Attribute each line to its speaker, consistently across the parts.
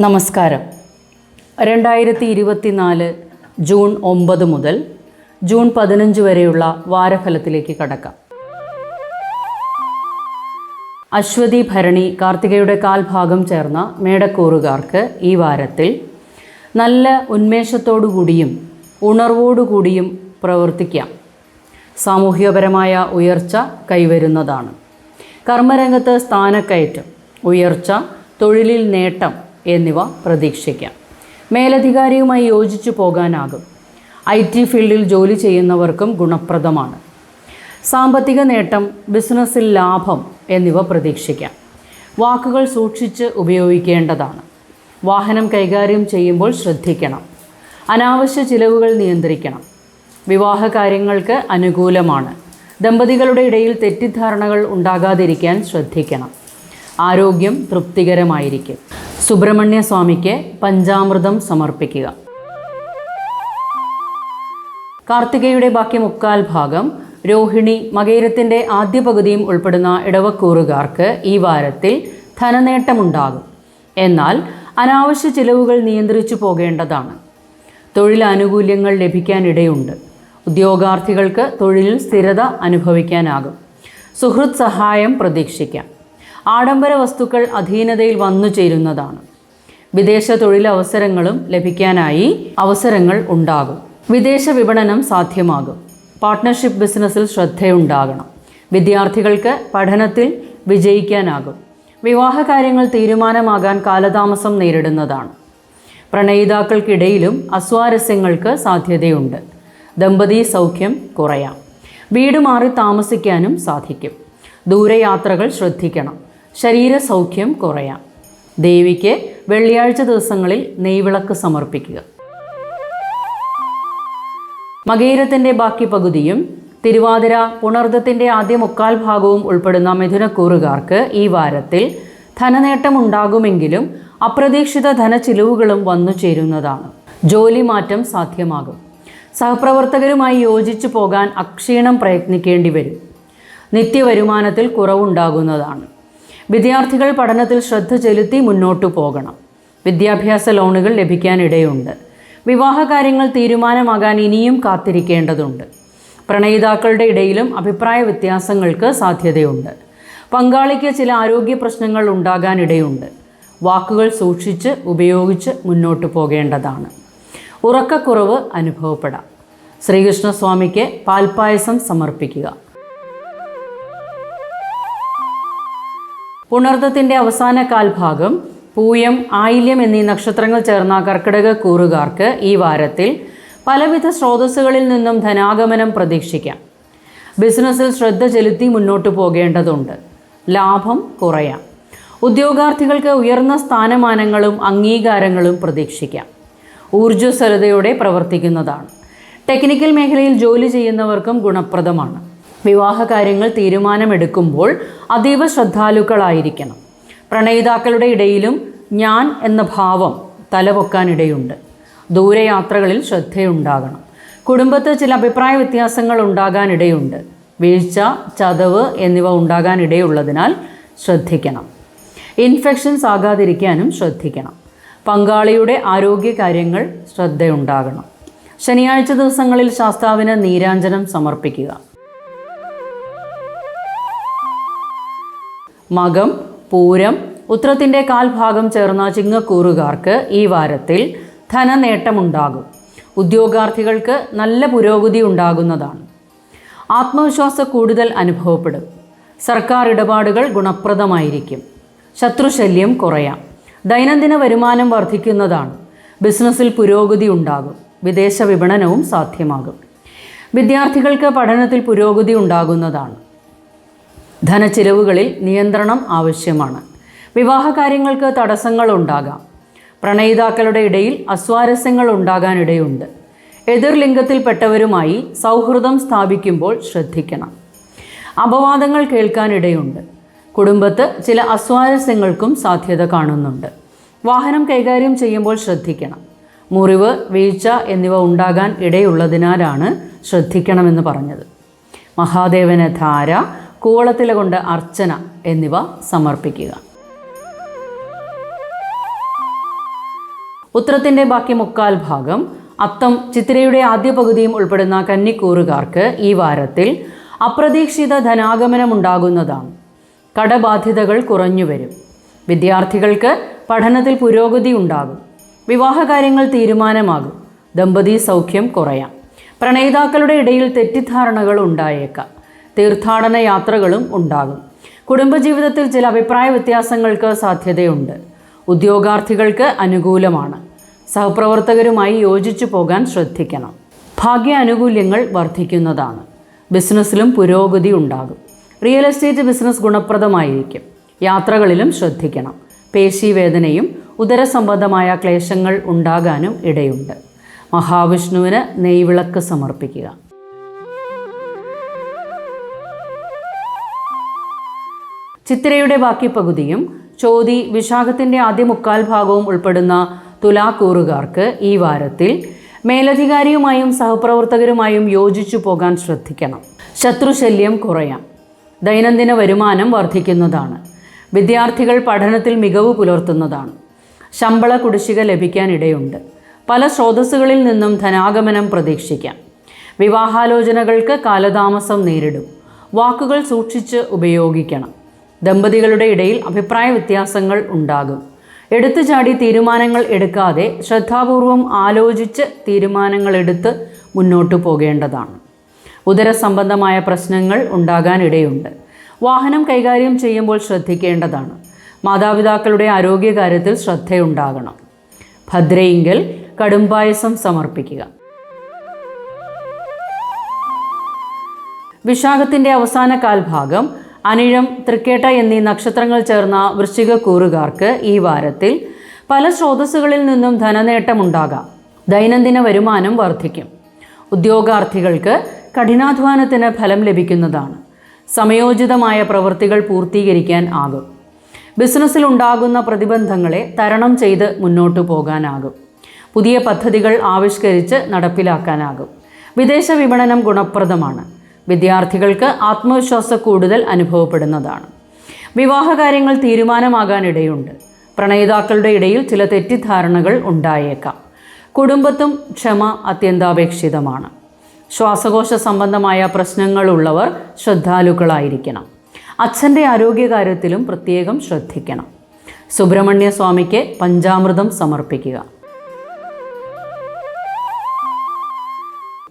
Speaker 1: നമസ്കാരം. രണ്ടായിരത്തി ഇരുപത്തിനാല് ജൂൺ ഒമ്പത് മുതൽ ജൂൺ പതിനഞ്ച് വരെയുള്ള വാരഫലത്തിലേക്ക് കടക്കാം. അശ്വതി ഭരണി കാർത്തികയുടെ കാൽഭാഗം ചേർന്ന മേടക്കൂറുകാർക്ക് ഈ വാരത്തിൽ നല്ല ഉന്മേഷത്തോടുകൂടിയും ഉണർവോടുകൂടിയും പ്രവർത്തിക്കാം. സാമൂഹികപരമായ ഉയർച്ച കൈവരുന്നതാണ്. കർമ്മരംഗത്ത് സ്ഥാനക്കയറ്റം ഉയർച്ച തൊഴിലിൽ നേട്ടം എന്നിവ പ്രതീക്ഷിക്കാം. മേലധികാരിയുമായി യോജിച്ചു പോകാനാകും. ഐ ടി ഫീൽഡിൽ ജോലി ചെയ്യുന്നവർക്കും ഗുണപ്രദമാണ്. സാമ്പത്തിക നേട്ടം ബിസിനസ്സിൽ ലാഭം എന്നിവ പ്രതീക്ഷിക്കാം. വാക്കുകൾ സൂക്ഷിച്ച് ഉപയോഗിക്കേണ്ടതാണ്. വാഹനം കൈകാര്യം ചെയ്യുമ്പോൾ ശ്രദ്ധിക്കണം. അനാവശ്യ ചിലവുകൾ നിയന്ത്രിക്കണം. വിവാഹ കാര്യങ്ങൾക്ക് അനുകൂലമാണ്. ദമ്പതികളുടെ ഇടയിൽ തെറ്റിദ്ധാരണകൾ ഉണ്ടാകാതിരിക്കാൻ ശ്രദ്ധിക്കണം. ആരോഗ്യം തൃപ്തികരമായിരിക്കും. സുബ്രഹ്മണ്യ സ്വാമിക്ക് പഞ്ചാമൃതം സമർപ്പിക്കുക. കാർത്തികയുടെ ബാക്കി മുക്കാൽ ഭാഗം രോഹിണി മകേരത്തിന്റെ ആദ്യ പകുതിയും ഉൾപ്പെടുന്ന ഇടവക്കൂറുകാർക്ക് ഈ വാരത്തിൽ ധനനേട്ടമുണ്ടാകും. എന്നാൽ അനാവശ്യ ചിലവുകൾ നിയന്ത്രിച്ചു പോകേണ്ടതാണ്. തൊഴിലാനുകൂല്യങ്ങൾ ലഭിക്കാനിടയുണ്ട്. ഉദ്യോഗാർത്ഥികൾക്ക് തൊഴിലിൽ സ്ഥിരത അനുഭവിക്കാനാകും. സുഹൃത് സഹായം പ്രതീക്ഷിക്കാം. ആഡംബര വസ്തുക്കൾ അധീനതയിൽ വന്നു ചേരുന്നതാണ്. വിദേശ തൊഴിലവസരങ്ങളും ലഭിക്കാനായി അവസരങ്ങൾ ഉണ്ടാകും. വിദേശ വിപണനം സാധ്യമാകും. പാർട്ട്ണർഷിപ്പ് ബിസിനസ്സിൽ ശ്രദ്ധയുണ്ടാകണം. വിദ്യാർത്ഥികൾക്ക് പഠനത്തിൽ വിജയിക്കാനാകും. വിവാഹ കാര്യങ്ങൾ തീരുമാനമാകാൻ കാലതാമസം നേരിടുന്നതാണ്. പ്രണയിതാക്കൾക്കിടയിലും അസ്വാരസ്യങ്ങൾക്ക് സാധ്യതയുണ്ട്. ദമ്പതി സൗഖ്യം കുറയാം. വീട് മാറി താമസിക്കാനും സാധിക്കും. ദൂരയാത്രകൾ ശ്രദ്ധിക്കണം. ശരീര സൗഖ്യം കുറയാം. ദേവിക്ക് വെള്ളിയാഴ്ച ദിവസങ്ങളിൽ നെയ്വിളക്ക് സമർപ്പിക്കുക. മകേരത്തിന്റെ ബാക്കി പകുതിയും തിരുവാതിര പുണർദത്തിന്റെ ആദ്യ മുക്കാൽ ഭാഗവും ഉൾപ്പെടുന്ന മിഥുനക്കൂറുകാർക്ക് ഈ വാരത്തിൽ ധനനേട്ടമുണ്ടാകുമെങ്കിലും അപ്രതീക്ഷിത ധനച്ചിലവുകളും വന്നു ചേരുന്നതാണ്. ജോലി മാറ്റം സാധ്യമാകും. സഹപ്രവർത്തകരുമായി യോജിച്ചു പോകാൻ അക്ഷീണം പ്രയത്നിക്കേണ്ടി വരും. നിത്യവരുമാനത്തിൽ കുറവുണ്ടാകുന്നതാണ്. വിദ്യാർത്ഥികൾ പഠനത്തിൽ ശ്രദ്ധ ചെലുത്തി മുന്നോട്ടു പോകണം. വിദ്യാഭ്യാസ ലോണുകൾ ലഭിക്കാനിടയുണ്ട്. വിവാഹകാര്യങ്ങൾ തീരുമാനമാകാൻ ഇനിയും കാത്തിരിക്കേണ്ടതുണ്ട്. പ്രണയിതാക്കളുടെ ഇടയിലും അഭിപ്രായ വ്യത്യാസങ്ങൾക്ക് സാധ്യതയുണ്ട്. പങ്കാളിക്ക് ചില ആരോഗ്യ പ്രശ്നങ്ങൾ ഉണ്ടാകാനിടയുണ്ട്. വാക്കുകൾ സൂക്ഷിച്ച് ഉപയോഗിച്ച് മുന്നോട്ട് പോകേണ്ടതാണ്. ഉറക്കക്കുറവ് അനുഭവപ്പെടാം. ശ്രീകൃഷ്ണസ്വാമിക്ക് പാൽപ്പായസം സമർപ്പിക്കുക. പുണർദത്തിന്റെ അവസാന കാൽഭാഗം പൂയം ആയില്യം എന്നീ നക്ഷത്രങ്ങൾ ചേർന്ന കർക്കിടക കൂറുകാർക്ക് ഈ വാരത്തിൽ പലവിധ സ്രോതസ്സുകളിൽ നിന്നും ധനാഗമനം പ്രതീക്ഷിക്കാം. ബിസിനസ്സിൽ ശ്രദ്ധ ചെലുത്തി മുന്നോട്ട് പോകേണ്ടതുണ്ട്. ലാഭം കുറയാം. ഉദ്യോഗാർത്ഥികൾക്ക് ഉയർന്ന സ്ഥാനമാനങ്ങളും അംഗീകാരങ്ങളും പ്രതീക്ഷിക്കാം. ഊർജസ്വലതയോടെ പ്രവർത്തിക്കുന്നതാണ്. ടെക്നിക്കൽ മേഖലയിൽ ജോലി ചെയ്യുന്നവർക്കും ഗുണപ്രദമാണ്. വിവാഹ കാര്യങ്ങൾ തീരുമാനമെടുക്കുമ്പോൾ അതീവ ശ്രദ്ധാലുക്കളായിരിക്കണം. പ്രണയിതാക്കളുടെ ഇടയിലും ഞാൻ എന്ന ഭാവം തലപൊക്കാനിടയുണ്ട്. ദൂരയാത്രകളിൽ ശ്രദ്ധയുണ്ടാകണം. കുടുംബത്ത് ചില അഭിപ്രായ വ്യത്യാസങ്ങൾ ഉണ്ടാകാനിടയുണ്ട്. വീഴ്ച ചതവ് എന്നിവ ഉണ്ടാകാനിടയുള്ളതിനാൽ ശ്രദ്ധിക്കണം. ഇൻഫെക്ഷൻസ് ആകാതിരിക്കാനും ശ്രദ്ധിക്കണം. പങ്കാളിയുടെ ആരോഗ്യകാര്യങ്ങൾ ശ്രദ്ധയുണ്ടാകണം. ശനിയാഴ്ച ദിവസങ്ങളിൽ ശാസ്താവിന് നീരാഞ്ജനം സമർപ്പിക്കുക. മകം പൂരം ഉത്രത്തിന്റെ കാൽഭാഗം ചേർന്ന ചിങ്ങക്കൂറുകാർക്ക് ഈ വാരത്തിൽ ധനനേട്ടമുണ്ടാകും. ഉദ്യോഗാർത്ഥികൾക്ക് നല്ല പുരോഗതി ഉണ്ടാകുന്നതാണ്. ആത്മവിശ്വാസ കൂടുതൽ അനുഭവപ്പെടും. സർക്കാർ ഇടപാടുകൾ ഗുണപ്രദമായിരിക്കും. ശത്രുശല്യം കുറയാം. ദൈനംദിന വരുമാനം വർദ്ധിക്കുന്നതാണ്. ബിസിനസ്സിൽ പുരോഗതി ഉണ്ടാകും. വിദേശ വിപണനവും സാധ്യമാകും. വിദ്യാർത്ഥികൾക്ക് പഠനത്തിൽ പുരോഗതി ഉണ്ടാകുന്നതാണ്. ധനച്ചിലവുകളിൽ നിയന്ത്രണം ആവശ്യമാണ്. വിവാഹകാര്യങ്ങൾക്ക് തടസ്സങ്ങൾ ഉണ്ടാകാം പ്രണയിതാക്കളുടെ ഇടയിൽ അസ്വാരസ്യങ്ങൾ ഉണ്ടാകാനിടയുണ്ട് എതിർ ലിംഗത്തിൽപ്പെട്ടവരുമായി സൗഹൃദം സ്ഥാപിക്കുമ്പോൾ ശ്രദ്ധിക്കണം. അപവാദങ്ങൾ കേൾക്കാനിടയുണ്ട്. കുടുംബത്ത് ചില അസ്വാരസ്യങ്ങൾക്കും സാധ്യത കാണുന്നുണ്ട്. വാഹനം കൈകാര്യം ചെയ്യുമ്പോൾ ശ്രദ്ധിക്കണം. മുറിവ് വീഴ്ച എന്നിവ ഉണ്ടാകാൻ ഇടയുള്ളതിനാലാണ് ശ്രദ്ധിക്കണമെന്ന് പറഞ്ഞത്. മഹാദേവന ധാര കൂവളത്തില കൊണ്ട് അർച്ചന എന്നിവ സമർപ്പിക്കുക. ഉത്രത്തിന്റെ ബാക്കി മുക്കാൽ ഭാഗം അത്തം ചിത്തിരയുടെ ആദ്യ പകുതിയും ഉൾപ്പെടുന്ന കന്നിക്കൂറുകാർക്ക് ഈ വാരത്തിൽ അപ്രതീക്ഷിത ധനാഗമനമുണ്ടാകുന്നതാണ്. കടബാധ്യതകൾ കുറഞ്ഞു വരും. വിദ്യാർത്ഥികൾക്ക് പഠനത്തിൽ പുരോഗതി ഉണ്ടാകും. വിവാഹകാര്യങ്ങൾ തീരുമാനമാകും. ദമ്പതി സൗഖ്യം കുറയാം. പ്രണയിതാക്കളുടെ ഇടയിൽ തെറ്റിദ്ധാരണകൾ ഉണ്ടായേക്കാം. തീർത്ഥാടന യാത്രകളും ഉണ്ടാകും. കുടുംബജീവിതത്തിൽ ചില അഭിപ്രായ വ്യത്യാസങ്ങൾക്ക് സാധ്യതയുണ്ട്. ഉദ്യോഗാർത്ഥികൾക്ക് അനുകൂലമാണ്. സഹപ്രവർത്തകരുമായി യോജിച്ചു പോകാൻ ശ്രദ്ധിക്കണം. ഭാഗ്യ ആനുകൂല്യങ്ങൾ വർദ്ധിക്കുന്നതാണ്. ബിസിനസ്സിലും പുരോഗതി ഉണ്ടാകും. റിയൽ എസ്റ്റേറ്റ് ബിസിനസ് ഗുണപ്രദമായിരിക്കും. യാത്രകളിലും ശ്രദ്ധിക്കണം. പേശീവേദനയും ഉദരസംബന്ധമായ ക്ലേശങ്ങൾ ഉണ്ടാകാനും ഇടയുണ്ട്. മഹാവിഷ്ണുവിന് നെയ്വിളക്ക് സമർപ്പിക്കുക. ചിത്തിരയുടെ ബാക്കി പകുതിയും ചോതി വിശാഖത്തിന്റെ ആദ്യ മുക്കാൽ ഭാഗവും ഉൾപ്പെടുന്ന തുലാക്കൂറുകാർക്ക് ഈ വാരത്തിൽ മേലധികാരിയുമായും സഹപ്രവർത്തകരുമായും യോജിച്ചു പോകാൻ ശ്രദ്ധിക്കണം. ശത്രുശല്യം കുറയാം. ദൈനംദിന വരുമാനം വർദ്ധിക്കുന്നതാണ്. വിദ്യാർത്ഥികൾ പഠനത്തിൽ മികവ് പുലർത്തുന്നതാണ്. ശമ്പള കുടിശ്ശിക ലഭിക്കാൻ ഇടയുണ്ട്. പല സ്രോതസ്സുകളിൽ നിന്നും ധനാഗമനം പ്രതീക്ഷിക്കാം. വിവാഹാലോചനകൾക്ക് കാലതാമസം നേരിടും. വാക്കുകൾ സൂക്ഷിച്ച് ഉപയോഗിക്കണം. ദമ്പതികളുടെ ഇടയിൽ അഭിപ്രായ വ്യത്യാസങ്ങൾ ഉണ്ടാകും. എടുത്തുചാടി തീരുമാനങ്ങൾ എടുക്കാതെ ശ്രദ്ധാപൂർവം ആലോചിച്ച് തീരുമാനങ്ങൾ എടുത്ത് മുന്നോട്ട് പോകേണ്ടതാണ്. ഉദരസംബന്ധമായ പ്രശ്നങ്ങൾ ഉണ്ടാകാനിടയുണ്ട്. വാഹനം കൈകാര്യം ചെയ്യുമ്പോൾ ശ്രദ്ധിക്കേണ്ടതാണ്. മാതാപിതാക്കളുടെ ആരോഗ്യകാര്യത്തിൽ ശ്രദ്ധയുണ്ടാകണം. ഭദ്രയെങ്കിൽ കടുംപായസം സമർപ്പിക്കുക. വിശാഖത്തിന്റെ അവസാന കാൽഭാഗം അനിഴം തൃക്കേട്ട എന്നീ നക്ഷത്രങ്ങൾ ചേർന്ന വൃശ്ചിക കൂറുകാർക്ക് ഈ വാരത്തിൽ പല സ്രോതസ്സുകളിൽ നിന്നും ധനനേട്ടമുണ്ടാകാം. ദൈനംദിന വരുമാനം വർദ്ധിക്കും. ഉദ്യോഗാർത്ഥികൾക്ക് കഠിനാധ്വാനത്തിന് ഫലം ലഭിക്കുന്നതാണ്. സമയോചിതമായ പ്രവൃത്തികൾ പൂർത്തീകരിക്കാൻ ആകും. ബിസിനസ്സിൽ ഉണ്ടാകുന്ന പ്രതിബന്ധങ്ങളെ തരണം ചെയ്ത് മുന്നോട്ടു പോകാനാകും. പുതിയ പദ്ധതികൾ ആവിഷ്കരിച്ച് നടപ്പിലാക്കാനാകും. വിദേശ വിപണനം ഗുണപ്രദമാണ്. വിദ്യാർത്ഥികൾക്ക് ആത്മവിശ്വാസ കൂടുതൽ അനുഭവപ്പെടുന്നതാണ്. വിവാഹകാര്യങ്ങൾ തീരുമാനമാകാനിടയുണ്ട്. പ്രണയിതാക്കളുടെ ഇടയിൽ ചില തെറ്റിദ്ധാരണകൾ ഉണ്ടായേക്കാം. കുടുംബത്തും ക്ഷമ അത്യന്താപേക്ഷിതമാണ്. ശ്വാസകോശ സംബന്ധമായ പ്രശ്നങ്ങളുള്ളവർ ശ്രദ്ധാലുക്കളായിരിക്കണം. അച്ഛന്റെ ആരോഗ്യകാര്യത്തിലും പ്രത്യേകം ശ്രദ്ധിക്കണം. സുബ്രഹ്മണ്യ സ്വാമിക്ക് പഞ്ചാമൃതം സമർപ്പിക്കുക.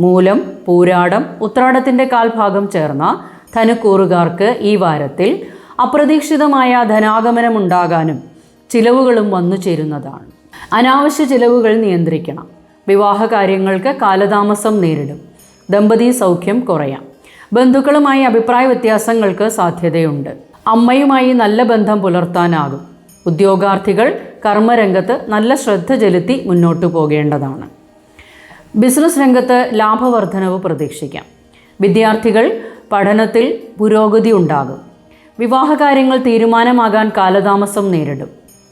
Speaker 1: മൂലം പൂരാടം ഉത്രാടത്തിന്റെ കാൽഭാഗം ചേർന്ന ധനുക്കൂറുകാർക്ക് ഈ വാരത്തിൽ അപ്രതീക്ഷിതമായ ധനാഗമനമുണ്ടാകാനും ചിലവുകളും വന്നു ചേരുന്നതാണ്. അനാവശ്യ ചിലവുകൾ നിയന്ത്രിക്കണം. വിവാഹ കാര്യങ്ങൾക്ക് കാലതാമസം നേരിടും. ദമ്പതി സൗഖ്യം കുറയാം. ബന്ധുക്കളുമായി അഭിപ്രായ വ്യത്യാസങ്ങൾക്ക് സാധ്യതയുണ്ട്. അമ്മയുമായി നല്ല ബന്ധം പുലർത്താനാകും. ഉദ്യോഗാർത്ഥികൾ കർമ്മരംഗത്ത് നല്ല ശ്രദ്ധ ചെലുത്തി മുന്നോട്ടു പോകേണ്ടതാണ്. ബിസിനസ് രംഗത്ത് ലാഭവർദ്ധനവ് പ്രതീക്ഷിക്കാം. വിദ്യാർത്ഥികൾ പഠനത്തിൽ പുരോഗതി ഉണ്ടാകും. വിവാഹകാര്യങ്ങൾ തീരുമാനമാകാൻ കാലതാമസം നേരിടും.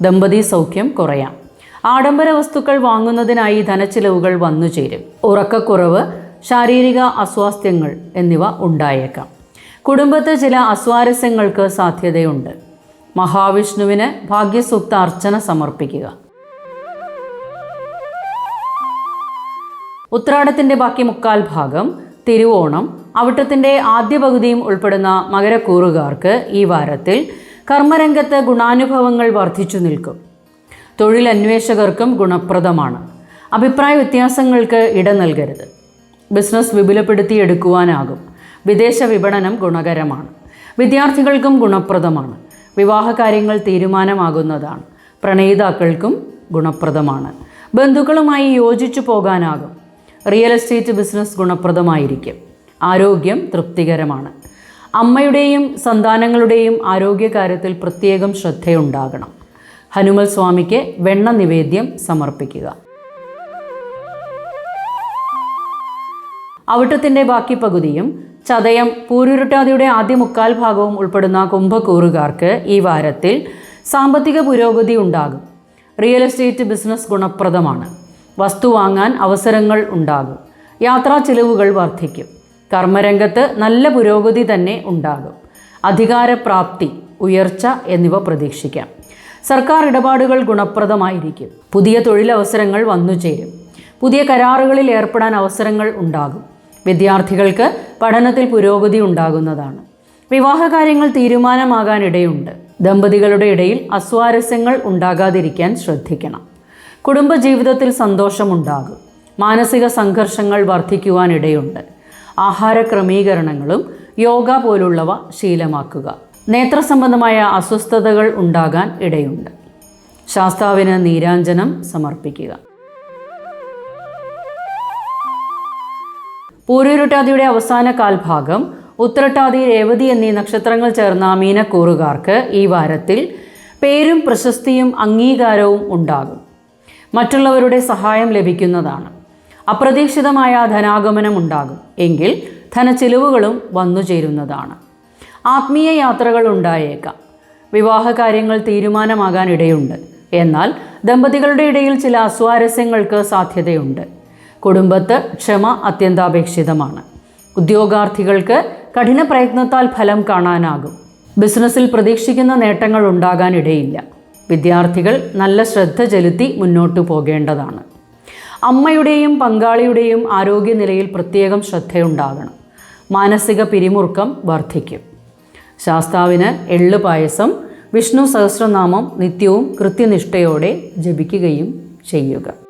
Speaker 1: ദമ്പതി സൗഖ്യം കുറയാം. ആഡംബര വസ്തുക്കൾ വാങ്ങുന്നതിനായി ധനച്ചിലവുകൾ വന്നുചേരും ഉറക്കക്കുറവ് ശാരീരിക അസ്വാസ്ഥ്യങ്ങൾ എന്നിവ ഉണ്ടായേക്കാം. കുടുംബത്തെ ചില അസ്വാരസ്യങ്ങൾക്ക് സാധ്യതയുണ്ട്. മഹാവിഷ്ണുവിന് ഭാഗ്യസൂക്ത അർച്ചന സമർപ്പിക്കുക. ഉത്രാടത്തിന്റെ ബാക്കി മുക്കാൽ ഭാഗം തിരുവോണം അവിട്ടത്തിന്റെ ആദ്യ പകുതിയും ഉൾപ്പെടുന്ന മകരക്കൂറുകാർക്ക് ഈ വാരത്തിൽ കർമ്മരംഗത്ത് ഗുണാനുഭവങ്ങൾ വർദ്ധിച്ചു നിൽക്കും. തൊഴിലന്വേഷകർക്കും ഗുണപ്രദമാണ്. അഭിപ്രായ വ്യത്യാസങ്ങൾക്ക് ഇട നൽകരുത്. ബിസിനസ് വിപുലപ്പെടുത്തിയെടുക്കുവാനാകും. വിദേശ വിപണനം ഗുണകരമാണ്. വിദ്യാർത്ഥികൾക്കും ഗുണപ്രദമാണ്. വിവാഹകാര്യങ്ങൾ തീരുമാനമാകുന്നതാണ്. പ്രണയിതാക്കൾക്കും ഗുണപ്രദമാണ്. ബന്ധുക്കളുമായി യോജിച്ചു പോകാനാകും. റിയൽ എസ്റ്റേറ്റ് ബിസിനസ് ഗുണപ്രദമായിരിക്കും. ആരോഗ്യം തൃപ്തികരമാണ്. അമ്മയുടെയും സന്താനങ്ങളുടെയും ആരോഗ്യകാര്യത്തിൽ പ്രത്യേകം ശ്രദ്ധയുണ്ടാകണം. ഹനുമൽ സ്വാമിക്ക് വെണ്ണ നിവേദ്യം സമർപ്പിക്കുക. അവിട്ടത്തിന്റെ ബാക്കി പകുതിയും ചതയം പൂരുരുട്ടാതിയുടെ ആദ്യ മുക്കാൽ ഭാഗവും ഉൾപ്പെടുന്ന കുംഭക്കൂറുകാർക്ക് ഈ വാരത്തിൽ സാമ്പത്തിക പുരോഗതി ഉണ്ടാകും. റിയൽ എസ്റ്റേറ്റ് ബിസിനസ് ഗുണപ്രദമാണ്. വസ്തു വാങ്ങാൻ അവസരങ്ങൾ ഉണ്ടാകും. യാത്രാ ചിലവുകൾ വർദ്ധിക്കും. കർമ്മരംഗത്ത് നല്ല പുരോഗതി തന്നെ ഉണ്ടാകും. അധികാരപ്രാപ്തി ഉയർച്ച എന്നിവ പ്രതീക്ഷിക്കാം. സർക്കാർ ഇടപാടുകൾ ഗുണപ്രദമായിരിക്കും. പുതിയ തൊഴിലവസരങ്ങൾ വന്നു ചേരും പുതിയ കരാറുകളിൽ ഏർപ്പെടാൻ അവസരങ്ങൾ ഉണ്ടാകും. വിദ്യാർത്ഥികൾക്ക് പഠനത്തിൽ പുരോഗതി ഉണ്ടാകുന്നതാണ്. വിവാഹകാര്യങ്ങൾ തീരുമാനമാകാനിടയുണ്ട്. ദമ്പതികളുടെ ഇടയിൽ അസ്വാരസ്യങ്ങൾ ഉണ്ടാകാതിരിക്കാൻ ശ്രദ്ധിക്കണം. കുടുംബജീവിതത്തിൽ സന്തോഷമുണ്ടാകും. മാനസിക സംഘർഷങ്ങൾ വർദ്ധിക്കുവാനിടയുണ്ട് ആഹാര ക്രമീകരണങ്ങളും യോഗ പോലുള്ളവ ശീലമാക്കുക. നേത്ര സംബന്ധമായ അസ്വസ്ഥതകൾ ഉണ്ടാകാൻ ഇടയുണ്ട്. ശാസ്താവിന് നീരാഞ്ജനം സമർപ്പിക്കുക. പൂരൂരുട്ടാതിയുടെ അവസാന കാൽഭാഗം ഉത്രട്ടാതി രേവതി എന്നീ നക്ഷത്രങ്ങൾ ചേർന്ന മീനക്കൂറുകാർക്ക് ഈ വാരത്തിൽ പേരും പ്രശസ്തിയും അംഗീകാരവും ഉണ്ടാകും. മറ്റുള്ളവരുടെ സഹായം ലഭിക്കുന്നതാണ്. അപ്രതീക്ഷിതമായ ധനാഗമനം ഉണ്ടാകും എങ്കിൽ ധനച്ചെലവുകളും വന്നു ചേരുന്നതാണ്. ആത്മീയ യാത്രകൾ ഉണ്ടായേക്കാം. വിവാഹകാര്യങ്ങൾ തീരുമാനമാകാൻ ഇടയുണ്ട് എന്നാൽ ദമ്പതികളുടെ ഇടയിൽ ചില അസ്വാരസ്യങ്ങൾക്ക് സാധ്യതയുണ്ട്. കുടുംബത്ത് ക്ഷമ അത്യന്താപേക്ഷിതമാണ്. ഉദ്യോഗാർത്ഥികൾക്ക് കഠിന പ്രയത്നത്താൽ ഫലം കാണാനാകും. ബിസിനസ്സിൽ പ്രതീക്ഷിക്കുന്ന നേട്ടങ്ങൾ ഉണ്ടാകാനിടയില്ല. വിദ്യാർത്ഥികൾ നല്ല ശ്രദ്ധ ചെലുത്തി മുന്നോട്ടു പോകേണ്ടതാണ്. അമ്മയുടെയും പങ്കാളിയുടെയും ആരോഗ്യനിലയിൽ പ്രത്യേകം ശ്രദ്ധയുണ്ടാകണം. മാനസിക പിരിമുറുക്കം വർദ്ധിക്കും ശാസ്താവിന് എള്ളു പായസം വിഷ്ണു സഹസ്രനാമം നിത്യവും കൃത്യനിഷ്ഠയോടെ ജപിക്കുകയും ചെയ്യുക.